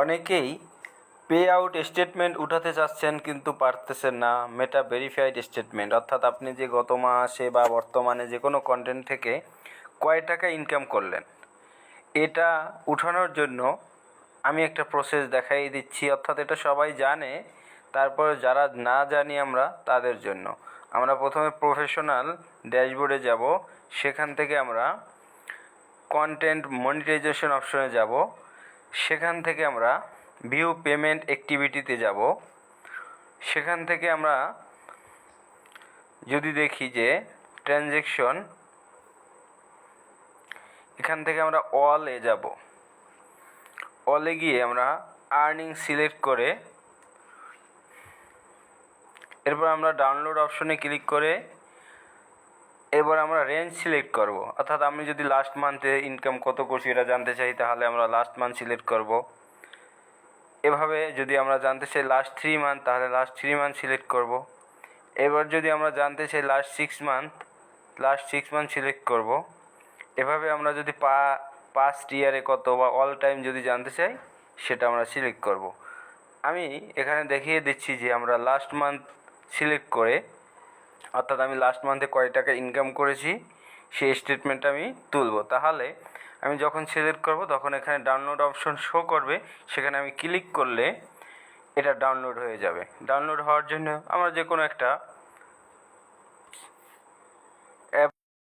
অনেকেই pay out statement উঠাতে চাচ্ছেন কিন্তু পারতেছেন না মেটা ভেরিফাইড স্টেটমেন্ট অর্থাৎ আপনি যে গত মাসে বা বর্তমানে যে কোনো কন্টেন্ট থেকে কয় টাকা ইনকাম করলেন, এটা উঠানোর জন্য আমি একটা প্রসেস দেখাই দিচ্ছি। অর্থাৎ এটা সবাই জানে, তারপরে যারা না জানি আমরা, তাদের জন্য। আমরা প্রথমে প্রফেশনাল ড্যাশবোর্ডে যাব, সেখান থেকে আমরা কন্টেন্ট মনিটাইজেশন অপশনে যাব। সেখান থেকে আমরা ভিউ পেমেন্ট অ্যাক্টিভিটিতে যাব। সেখান থেকে আমরা যদি দেখি যে ট্রানজ্যাকশন এখান থেকে আমরা অলে যাব। অলে গিয়ে আমরা আর্নিং সিলেক্ট করে, এরপর আমরা ডাউনলোড অপশনে ক্লিক করে এবার আমরা রেঞ্জ সিলেক্ট করব। অর্থাৎ আমি যদি লাস্ট মান্থে ইনকাম কত করছি এটা জানতে চাই, তাহলে আমরা লাস্ট মান্থ সিলেক্ট করব। এভাবে যদি আমরা জানতে চাই লাস্ট থ্রি মান্থ তাহলে লাস্ট থ্রি মান্থ সিলেক্ট করব। এবার যদি আমরা জানতে চাই last six month last six month select করব। এভাবে আমরা যদি পা পাস্ট ইয়ারে কত বা অল টাইম যদি জানতে চাই, সেটা আমরা সিলেক্ট করব। আমি এখানে দেখিয়ে দিচ্ছি যে আমরা লাস্ট মান্থ সিলেক্ট করে অর্থাৎ আমি লাস্ট মান্থে কয় টাকা ইনকাম করেছি, সেই স্টেটমেন্টটা আমি তুলব। তাহলে আমি যখন সিলেক্ট করব, তখন এখানে ডাউনলোড অপশন শো করবে। সেখানে আমি ক্লিক করলে এটা ডাউনলোড হয়ে যাবে। ডাউনলোড হওয়ার জন্য আমরা যে কোনো একটা